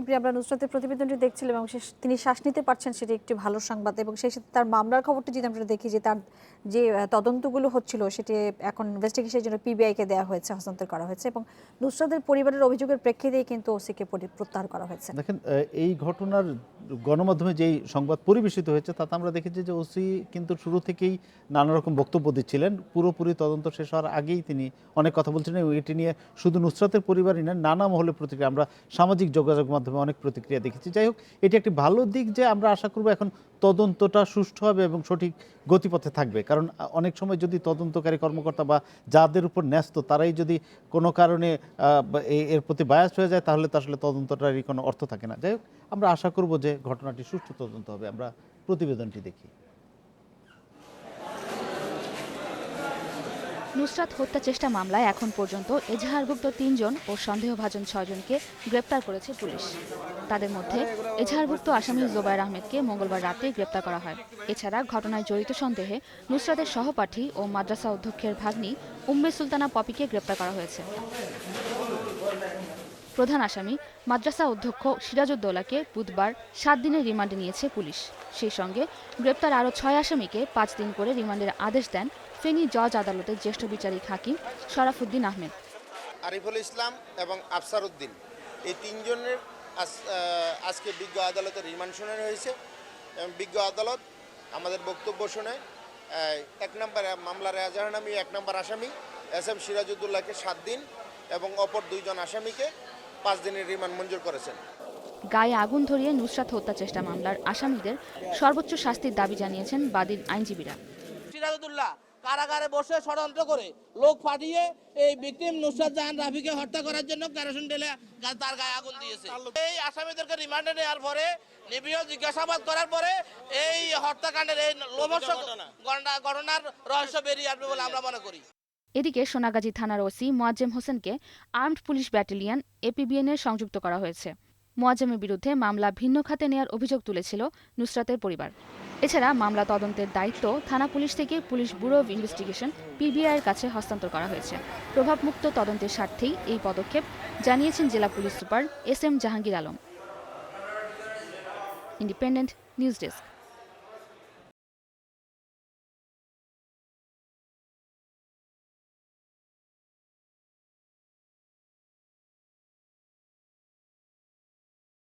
দৃষ্টিপ্রিয় আমরা নুসরাতের প্রতিবেদনটি দেখছিলাম এবং তিনি শ্বাস নিতে পারছেন, সেটি একটি ভালো সংবাদ এবং সেই সাথে তার মামলার খবরটি যদি আমরা দেখি যে তার যে তদন্তগুলো হচ্ছিল, সেটি এখন ইনভেস্টিগেশনের জন্য পিবিআইকে দেওয়া হয়েছে, হস্তান্তর করা হয়েছে এবং নুসরাতের পরিবারের অভিযোগের প্রেক্ষিতেই কিন্তু ওসিকে প্রত্যাহার করা হয়েছে। দেখেন এই ঘটনার গণমাধ্যমে যেই সংবাদ পরিবেশিত হয়েছে, তাতে আমরা দেখেছি যে ওসি কিন্তু শুরু থেকেই নানা রকম বক্তব্য দিচ্ছিলেন। পুরোপুরি তদন্ত শেষ হওয়ার আগেই তিনি অনেক কথা বলছিলেন এবং এটি নিয়ে শুধু নুসরাতের পরিবারই না, নানা মহলে প্রতিক্রিয়া, আমরা সামাজিক যোগাযোগ মাধ্যমে অনেক প্রতিক্রিয়া দেখেছি। যাই হোক, এটি একটি ভালো দিক যে আমরা আশা করব এখন তদন্তটা সুষ্ঠু হবে এবং সঠিক গতিপথে থাকবে। কারণ অনেক সময় যদি তদন্তকারী কর্মকর্তা বা যাদের উপর ন্যস্ত তারাই যদি কোনো কারণে এর প্রতি বায়াস হয়ে যায়, তাহলে তো আসলে তদন্তটারই কোনো অর্থ থাকে না। যাই হোক, আমরা আশা করব যে ঘটনাটি সুষ্ঠু তদন্ত হবে। আমরা প্রতিবেদনটি দেখি। নুসরাত হত্যা চেষ্টা মামলায় এখন পর্যন্ত এজাহারভুক্ত তিনজন ও সন্দেহভাজন ছয়জনকে গ্রেপ্তার করেছে পুলিশ। তাদের মধ্যে এজাহারভুক্ত আসামি জোবায়ের আহমেদকে মঙ্গলবার রাতে গ্রেপ্তার করা হয়। এছাড়া ঘটনায় জড়িত সন্দেহে নুসরাতের সহপাঠী ও মাদ্রাসা অধ্যক্ষের ভাগ্নি উম্মে সুলতানা পপিকে গ্রেপ্তার করা হয়েছে। প্রধান আসামি মাদ্রাসা অধ্যক্ষ সিরাজউদ্দৌলাকে বুধবার সাত দিনের রিমান্ডে নিয়েছে পুলিশ। সেই সঙ্গে গ্রেপ্তার আরও ছয় আসামিকে পাঁচ দিন করে রিমান্ডের আদেশ দেন ফেনী জজ আদালতের জ্যেষ্ঠ বিচারিক হাকিম শরাফুদ্দিন আহমেদ। আরিফুল ইসলাম এবং আফসার উদ্দিন এই তিনজনের আজ- আজকে বিজ্ঞ আদালতে রিমান্ড শুনানি হয়েছে। এবং বিজ্ঞ আদালত আমাদের বক্তব্য শুনে এক নম্বর মামলার এজাহার নামী এক নম্বর আসামি এস এম সিরাজউদ্দৌলাকে সাত দিন এবং অপর দুইজন আসামিকে পাঁচ দিনের রিমান্ড মঞ্জুর করেছেন। গায়ে আগুন ধরিয়ে নুসরাত হত্যা চেষ্টা মামলার আসামিদের সর্বোচ্চ শাস্তির দাবি জানিয়েছেন বাদীর আইনজীবীরা। সিরাজুদ্দুল্লাহ কারাগারে বসে ষড়যন্ত্র করে লোক পাঠিয়ে এই ভিকটিম নুসরাত জাহান রাফিকে হত্যা করার জন্য কেরোসিন ঢেলে তার গায়ে আগুন দিয়েছে। এই আসামিদেরকে রিমান্ডে নেওয়ার পরে নিবিড় জিজ্ঞাসাবাদ করার পরে এই হত্যাকাণ্ডের এই ঘটনা- ঘটনার রহস্য বেরিয়ে আসবে বলে আমরা মনে করি। এদিকে সোনাগাজী থানার ওসি মোয়াজ্জেম হোসেনকে আর্মড পুলিশ ব্যাটালিয়ন এপিবিএন এর সংযুক্ত করা হয়েছে। মোয়াজ্জেমের বিরুদ্ধে মামলা ভিন্ন খাতে নেয়ার অভিযোগ তুলেছিল নুসরাতের পরিবার। এছাড়া মামলা তদন্তের দায়িত্ব থানা পুলিশ থেকে পুলিশ ব্যুরো অব ইনভেস্টিগেশন পিবিআইয়ের কাছে হস্তান্তর করা হয়েছে। প্রভাবমুক্ত তদন্তের স্বার্থেই এই পদক্ষেপ জানিয়েছেন জেলা police super S M Jahangir Alam. Independent news desk.